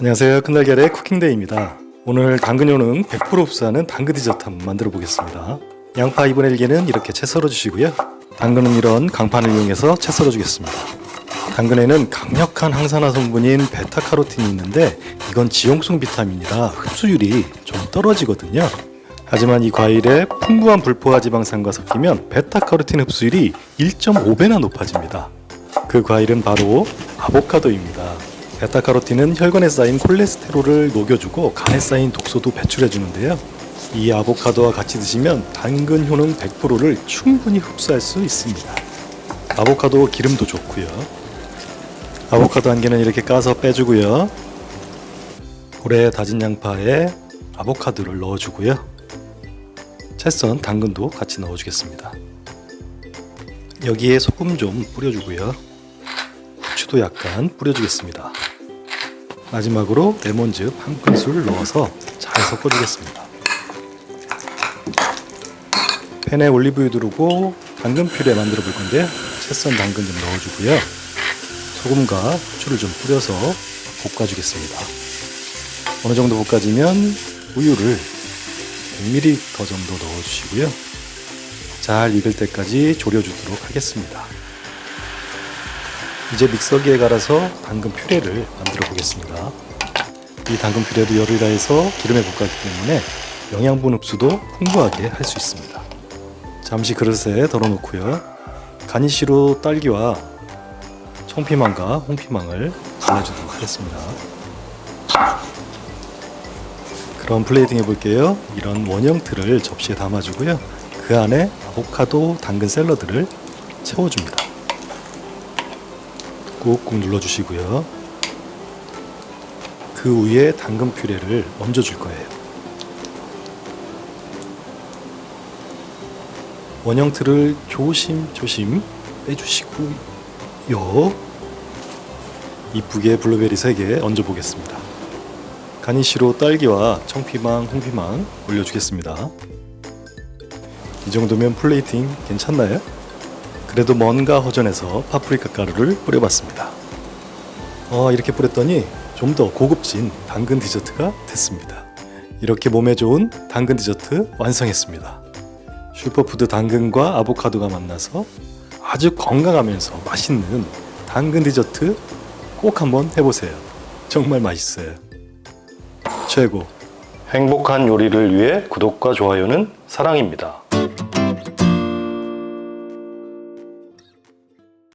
안녕하세요. 큰달걀의 쿠킹데이입니다. 오늘 당근 효능 100% 흡수하는 당근 디저트 한번 만들어 보겠습니다. 양파 2분의 1개는 이렇게 채 썰어 주시고요. 당근은 이런 강판을 이용해서 채 썰어 주겠습니다. 당근에는 강력한 항산화 성분인 베타카로틴이 있는데 이건 지용성 비타민이라 흡수율이 좀 떨어지거든요. 하지만 이 과일에 풍부한 불포화 지방산과 섞이면 베타카로틴 흡수율이 1.5배나 높아집니다. 그 과일은 바로 아보카도입니다. 베타카로틴은 혈관에 쌓인 콜레스테롤을 녹여주고 간에 쌓인 독소도 배출해 주는데요. 이 아보카도와 같이 드시면 당근 효능 100%를 충분히 흡수할 수 있습니다. 아보카도 기름도 좋고요. 아보카도 한 개는 이렇게 까서 빼주고요. 고래 다진 양파에 아보카도를 넣어주고요. 채썬 당근도 같이 넣어주겠습니다. 여기에 소금 좀 뿌려주고요. 후추도 약간 뿌려주겠습니다. 마지막으로 레몬즙 한 큰술 넣어서 잘 섞어주겠습니다. 팬에 올리브유 두르고 당근 퓨레 만들어 볼 건데요. 채썬 당근 좀 넣어주고요. 소금과 후추를 좀 뿌려서 볶아주겠습니다. 어느 정도 볶아지면 우유를 100ml 정도 넣어주시고요. 잘 익을 때까지 졸여주도록 하겠습니다. 이제 믹서기에 갈아서 당근 퓨레를 만들어 보겠습니다. 이 당근 퓨레도 열을 가해서 기름에 볶았기 때문에 영양분 흡수도 풍부하게 할 수 있습니다. 잠시 그릇에 덜어놓고요. 가니쉬로 딸기와 청피망과 홍피망을 발라주도록 하겠습니다. 그럼 플레이팅 해볼게요. 이런 원형 틀을 접시에 담아주고요. 그 안에 아보카도 당근 샐러드를 채워줍니다. 꾹꾹 눌러주시고요. 그 위에 당근 퓨레를 얹어 줄 거예요. 원형 틀을 조심조심 빼주시고요. 이쁘게 블루베리 3개 얹어 보겠습니다. 가니쉬로 딸기와 청피망, 홍피망 올려주겠습니다. 이 정도면 플레이팅 괜찮나요? 그래도 뭔가 허전해서 파프리카 가루를 뿌려봤습니다. 어, 이렇게 뿌렸더니 좀 더 고급진 당근 디저트가 됐습니다. 이렇게 몸에 좋은 당근 디저트 완성했습니다. 슈퍼푸드 당근과 아보카도가 만나서 아주 건강하면서 맛있는 당근 디저트 꼭 한번 해보세요. 정말 맛있어요. 최고. 행복한 요리를 위해 구독과 좋아요는 사랑입니다.